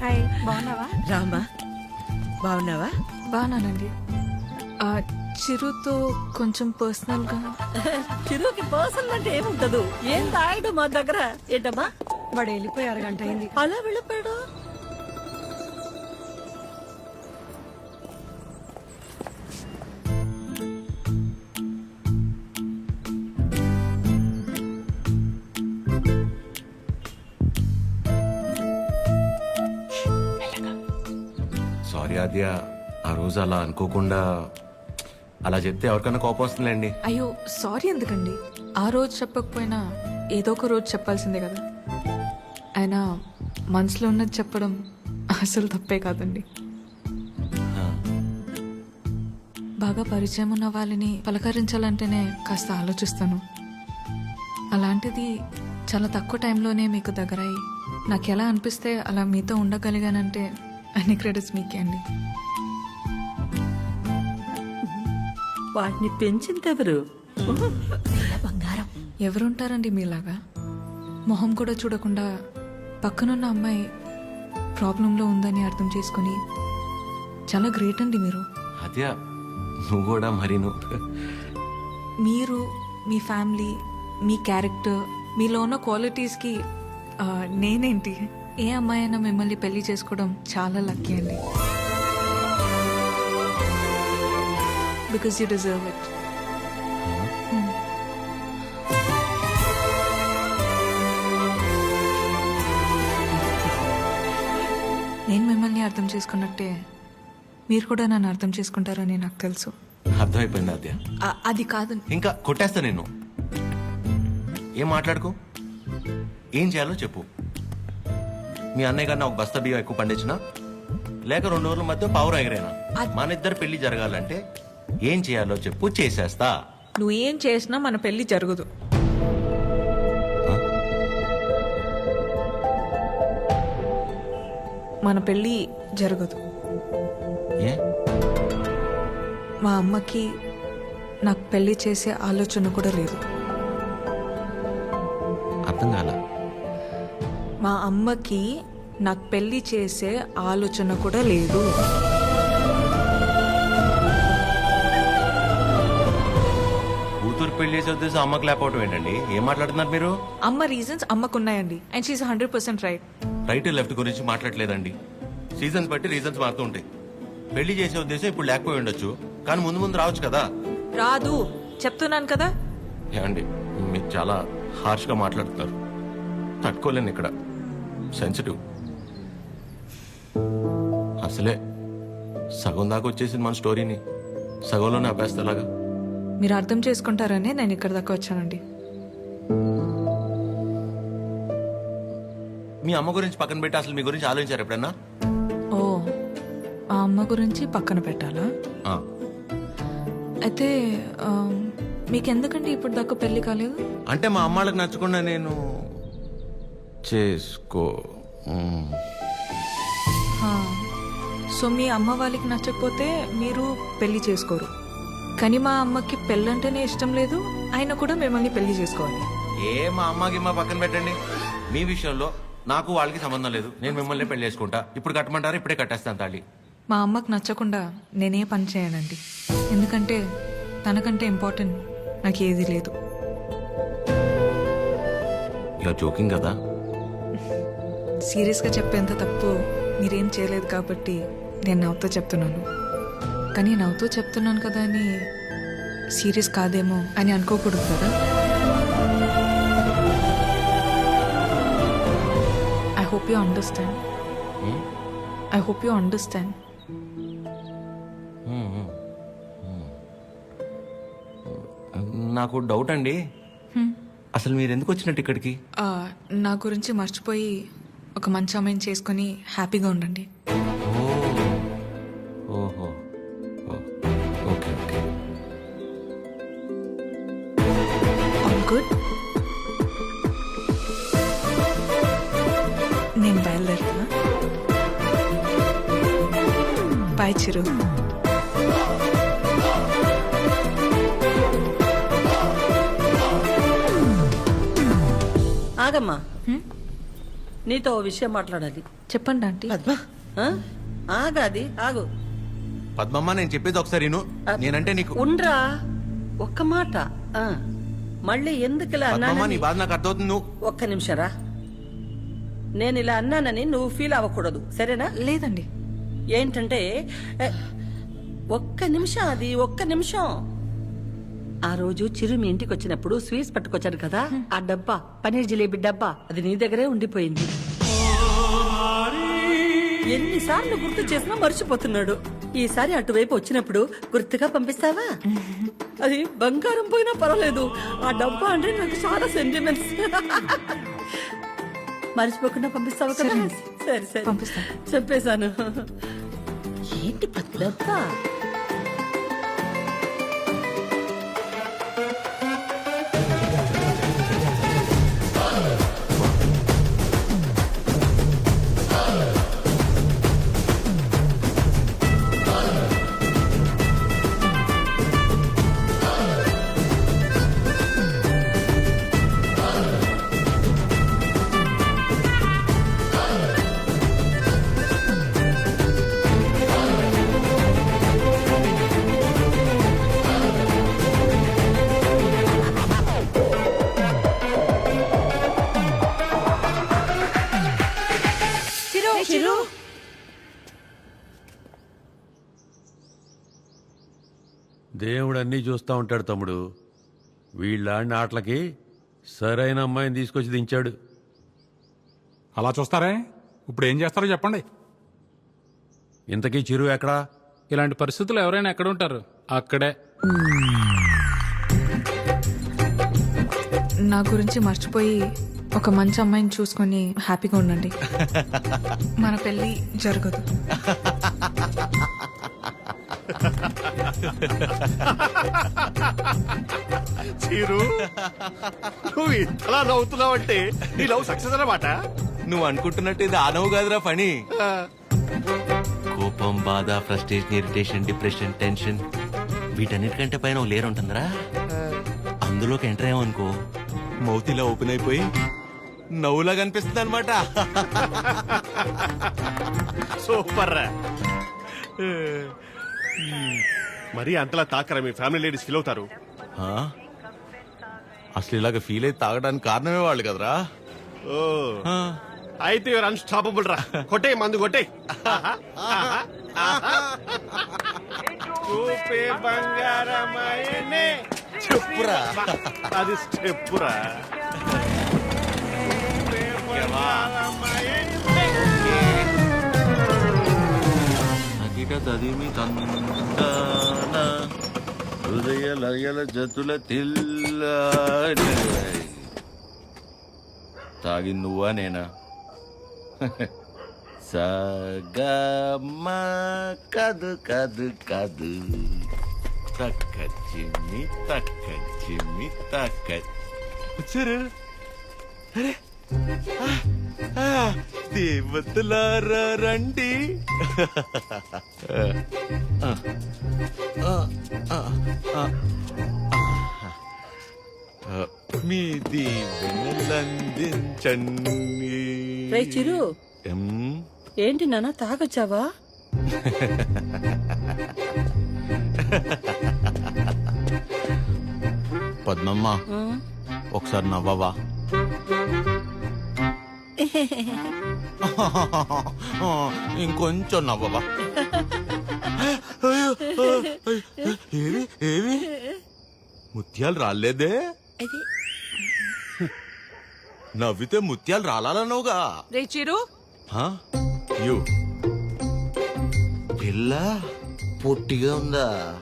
Hi బాగున్నావా? రామా బాగున్నావా? బాగానండి చిరుతో కొంచెం పర్సనల్గా. చిరుకి పర్సనల్ అంటే ఏముంటదు? ఏం తాగడు మా దగ్గర? ఏంటమ్మా? వాడు వెళ్ళిపోయి అరగంట అయింది. అలా వెళ్ళిపోయాడు? ఆద్య ఆ రోజు అలా అనుకోకుండా అలా చెప్తే ఎవరికైనా కోపం వస్తుందండి అయ్యో సారీ ఎందుకండి? ఆ రోజు చెప్పకపోయినా ఏదో ఒక రోజు చెప్పాల్సిందే కదా. అయినా మనసులో ఉన్నది చెప్పడం అసలు తప్పే కాదండి. బాగా పరిచయం ఉన్న వాళ్ళని పలకరించాలంటేనే కాస్త ఆలోచిస్తాను. అలాంటిది చాలా తక్కువ టైంలోనే మీకు దగ్గరై నాకు ఎలా అనిపిస్తే అలా మీతో ఉండగలిగానంటే అన్ని క్రెడిట్స్ మీకే అండి. వాటిని పెంచింది ఎవరు బంగారం. ఎవరుంటారండి మీలాగా? మొహం కూడా చూడకుండా పక్కనున్న అమ్మాయి ప్రాబ్లంలో ఉందని అర్థం చేసుకొని చాలా గ్రేట్ అండి మీరు. నువ్వు కూడా మరి మీరు మీ ఫ్యామిలీ మీ క్యారెక్టర్ మీలో ఉన్న క్వాలిటీస్కి నేనేంటి? ఏ అమ్మాయి అయినా మిమ్మల్ని పెళ్ళి చేసుకోవడం చాలా లక్కీ అండి. Because you deserve it. నేను మిమ్మల్ని అర్థం చేసుకున్నట్టే మీరు కూడా నన్ను అర్థం చేసుకుంటారని నాకు తెలుసు. అర్థమైపోయింది ఆ, అది కాదు. ఇంకా కొట్టేస్తా నేను ఏం మాట్లాడుకో? ఏం చేయాలో చెప్పు. మీ అన్నయ్య గారిని ఒక బస్తా బియ్యం ఎక్కువ పండించినా? లేక రెండు రోజుల మధ్య పావురం ఎగరేనా మన ఇద్దరు పెళ్ళి జరగాలంటే ఏం చేయాలో చెప్పు చేసేస్తా. నువ్వేం చేసినా మన పెళ్ళి జరగదు. మన పెళ్ళి జరగదు. ఏ? మా అమ్మకి నాకు పెళ్ళి చేసే ఆలోచన కూడా లేదు. అర్థం కాల? మా అమ్మకి నాకు పెళ్ళి చేసే ఆలోచన కూడా లేదు. కూతురు పెళ్ళి చేసే ఉద్దేశం అమ్మకి లేకపోవటం ఏంటండి? ఏం మాట్లాడుతున్నారు మీరు? అమ్మ రీజన్స్ అమ్మకున్నాయండి. And she hundred percent right right left గురించి మాట్లాడలేదండి. సీజన్స్ బట్టి రీజన్స్ మారుతూ ఉంటాయి. పెళ్ళి చేసే ఉద్దేశం ఇప్పుడు లేకపోయి ఉండొచ్చు. కానీ ముందు ముందు రావచ్చు కదా? రాదు. చెప్తున్నాను కదా? ఏమండి మీరు చాలా హార్ష్గా మాట్లాడుతున్నారు. తట్టుకోలేను ఇక్కడ. సెన్సిటివ్ అసలే సగం దాకా వచ్చేసింది మన స్టోరీని. సగంలోనే ఆపేస్తేలాగా మీరు అర్థం చేసుకుంటారనే నేను ఇక్కడ దాకా వచ్చానండి. మీ అమ్మ గురించి పక్కన పెట్టి అసలు మీ గురించి ఆలోచించారు ఎప్పుడన్నా? ఓ ఆ అమ్మ గురించి పక్కన పెట్టాలా? ఆ, అయితే మీకెందుకండి ఇప్పుడు దాకా పెళ్ళి కాలేదు? అంటే మా అమ్మాళ్ళకి నచ్చకుండా నేను చేసుకో. హా. సో మీ అమ్మ వాళ్ళకి నచ్చకపోతే మీరు పెళ్ళి చేసుకోరు. కానీ మా అమ్మకి పెళ్ళంటేనే ఇష్టం లేదు ఆయన కూడా మిమ్మల్ని పెళ్ళి చేసుకోవాలి. ఏ మా అమ్మకి మా పక్కన పెట్టండి. మీ విషయంలో నాకు వాళ్ళకి సంబంధం లేదు. నేను మిమ్మల్ని పెళ్ళి చేసుకుంటా. ఇప్పుడు కట్టమంటారా? ఇప్పుడే కట్టేస్తాను తాళి. మా అమ్మకి నచ్చకుండా నేనే పని చేయనండి. ఎందుకంటే తనకంటే ఇంపార్టెంట్ నాకు ఏది లేదు. ఇలా జోకింగ్ కదా? సీరియస్గా చెప్పేంత తప్పు మీరేం చేయలేదు కాబట్టి నేను నవ్వుతూ చెప్తున్నాను. కానీ నవ్వుతూ చెప్తున్నాను కదా అని సీరియస్ కాదేమో అని అనుకోకూడదు కదా? I hope you understand? I hope you understand. నాకు డౌట్ అండి. అసలు మీరు ఎందుకు వచ్చినట్టు ఇక్కడికి? నా గురించి మర్చిపోయి ఒక మంచి అమ్మాయిని చేసుకొని హ్యాపీగా ఉండండి. ఓ ఓహో. ఓ, ఓకే ఓకే. ఆల్ గుడ్ నేను బయలుదేరుతా బాయ్ చిరు ఆగమ్మా? నీతో ఓ విషయం మాట్లాడాలి. చెప్పండి ఆంటీ. పద్మ. ఆ? ఆగాది ఆగు. పద్మమ్మ నేను చెప్పేది ఒకసారి విను. నేనంటే నీకు ఉండ్రా ఒక్క మాట. ఆ. మళ్ళీ ఎందుకు ఇలా పద్మమ్మ నీ అన్నానని బాధ నాకు అర్థమవుతుంది నువ్వు ఒక్క నిమిషం రా. నేను ఇలా అన్నానని నువ్వు ఫీల్ అవ్వకూడదు. సరేనా? లేదండి. ఏంటంటే ఏ, ఒక్క నిమిషం అది ఒక్క నిమిషం. ఆ రోజు చిరు మీ ఇంటికి వచ్చినప్పుడు స్వీట్స్ పట్టుకొచ్చాడు కదా ఆ డబ్బా పనీర్ జిలేబీ డబ్బా అది నీ దగ్గరే ఉండిపోయింది. ఎన్నిసార్లు గుర్తు చేసినా మర్చిపోతున్నాడు. ఈసారి అటువైపు వచ్చినప్పుడు గుర్తుగా పంపిస్తావా? అది బంగారం పోయినా పర్వాలేదు. ఆ డబ్బా అంటే నాకు చాలా సెంటిమెంట్స్ మర్చిపోకుండా పంపిస్తావా కదా? సరే. సరే. చెప్పేశాను. ఏంటి డబ్బా? దేవుడు అన్నీ చూస్తూ ఉంటాడు తమ్ముడు. వీళ్ళ ఆడిన ఆటలకి సరైన అమ్మాయిని తీసుకొచ్చి దించాడు. అలా చూస్తారే? ఇప్పుడు ఏం చేస్తారో చెప్పండి. ఇంతకీ చిరు ఎక్కడా? ఇలాంటి పరిస్థితులు ఎవరైనా ఎక్కడ ఉంటారు? అక్కడే. నా గురించి మర్చిపోయి ఒక మంచి అమ్మాయిని చూసుకొని హ్యాపీగా ఉండండి. మన పెళ్ళి జరగదు. చీరు? నువ్వు ఇంతలా నవ్వుతున్నావంటే నీ లవ్ సక్సెస్ అన్నమాట. నువ్వు అనుకుంటున్నట్టు ఇది ఆనవు కాదురా పని కోపం బాధ ఫ్రస్ట్రేషన్ ఇరిటేషన్ డిప్రెషన్ టెన్షన్ వీటన్నిటికంటే పైన లేరు ఉంటుందిరా. అందులోకి ఎంటర్ అయ్యామనుకో మౌతిలా ఓపెన్ అయిపోయి నవ్వులా కనిపిస్తుంది అనమాట సూపర్ రా మరి అంతలా తాకరా మీ ఫ్యామిలీ లేడీస్ ఫీల్ అవుతారు. అసలు ఇలాగ ఫీల్ అయితే తాగడానికి కారణమే వాళ్ళు కదరా? ఓ. అయితే యువర్ అన్స్టాపబుల్ రా. కొట్టే మందు కొట్టే. చూపే బంగారమాయనే. చెప్పురా. అది స్టెప్పురా అకిట తదిమి తందాన హృదయ లయల జతుల తిల్ల తాగి నువ్వా నేనా? సగమ కదు కదు కదు. తక్క చిమ్మి తక్క చిమ్మి తక్క. వచ్చారు. అరే. దేవతలారా రండి. మీ దీవెనలందించండి. రే చిరు. ఎం, ఏంటి నాన్న తాగొచ్చావా? పద్మమ్మ ఒకసారి నవ్వవా? ఇంకొంచెం నవ్వవా ఏవి ఏవి? ముత్యాలు రాలేదే? నవ్వితే ముత్యాలు రాలన్నావుగా రే చిరు. హా? యు. పిల్ల పొట్టిగా ఉందా?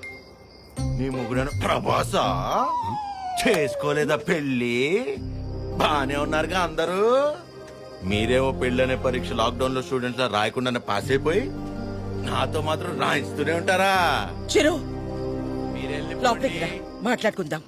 నీ ముగ్గురు ప్రభాస? చేసుకోలేదా పెళ్ళి? బానే ఉన్నారుగా అందరూ? మీరేమో పెళ్ళనే పరీక్ష లాక్డౌన్లో స్టూడెంట్స్ రాయకుండానే పాస్ అయిపోయి నాతో మాత్రం రాయిస్తూనే ఉంటారా? చిరు మాట్లాడుకుందాం.